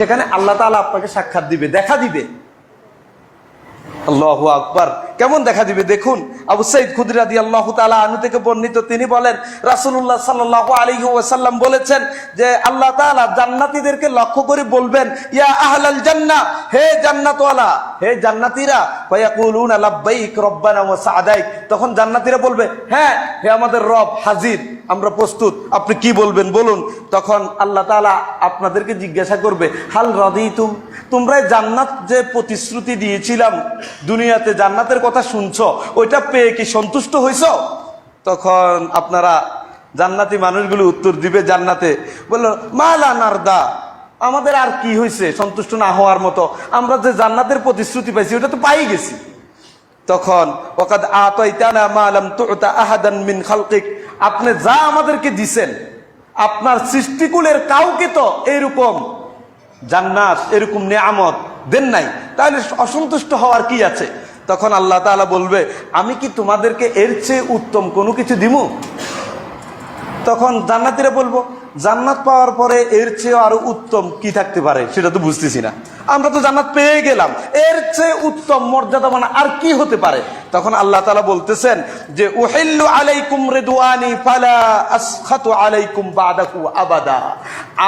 সেখানে আল্লাহ তাআলা আপনাকে সাক্ষাৎ দিবে, দেখা দিবে। আল্লাহ আকবার। কেমন দেখা দিবে? দেখুন, আবু সাইদ খুদরাদি আল্লাহ তাআলা আনু থেকে বর্ণিত, তিনি বলেন, রাসূলুল্লাহ সাল্লাল্লাহু আলাইহি ওয়াসাল্লাম বলেছেন যে, আল্লাহ তাআলা জান্নাতীদেরকে লক্ষ্য করে বলবেন, ইয়া আহলাল জান্না, হে জান্নাতওয়ালা, হে জান্নাতীরা তখন জান্নাতীরা বলবে হ্যাঁ হে আমাদের রব হাজির। আমরা প্রস্তুত। আপনি কি বলবেন? বলুন। তখন আল্লাহ তাআলা আপনাদেরকে জিজ্ঞাসা করবে, হাল রাদিতুম তোমরা জান্নাত যে প্রতিশ্রুতি দিয়েছিলাম, দুনিয়াতে জান্নাতের কথা শুনছ, ওইটা পেয়ে কি সন্তুষ্ট হয়েছ তখন আপনারা জান্নাতি মানুষগুলো উত্তর দিবে জান্নাতে। বলল মালা নারদা, আমাদের আর কি হয়েছে সন্তুষ্ট না হওয়ার মতো? আমরা যে জান্নাতের প্রতিশ্রুতি পাইছি ওটা তো পাই গেছি। তখন ওকাদ আতাইতানা মা লাম তুতা আহাদান মিন খালকিক। আপনি যা আমাদেরকে দিছেন, আপনার সৃষ্টিকুলের কাউকে তো এরকম জান্নাত, এরকম নিয়ামত দেন নাই। তাহলে অসন্তুষ্ট হওয়ার কি আছে? তখন আল্লাহ তাআলা বলবে, আমি কি তোমাদেরকে এর চেয়ে উত্তম কোনো কিছু দিমু? তখন জান্নাতিরা বলব, জান্নাত পাওয়ার পরে এর চেয়ে আরও উত্তম কি থাকতে পারে সেটা তো বুঝতেছি না। আমরা তো জান্নাত পেয়ে গেলাম। এর চেয়ে উত্তম মর্যাদা মানে আর কি হতে পারে? তখন আল্লাহ তালা বলতেছেন যে, উহিল্লু আলাইকুম রিদওয়ানি ফালা আসখাতু আলাইকুম বাদাহু আবাদা।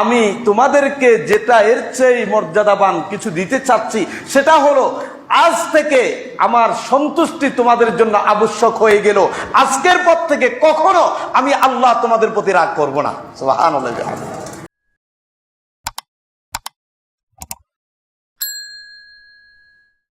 আমি তোমাদেরকে যেটা এর চেয়ে মর্যাদাবান কিছু দিতে চাচ্ছি, সেটা হলো আজ থেকে আমার সন্তুষ্টি তোমাদের জন্য আবশ্যক হয়ে গেল। আজকের পর থেকে কখনো আমি আল্লাহ তোমাদের প্রতি রাগ করব না। সুবহানাল্লাহ।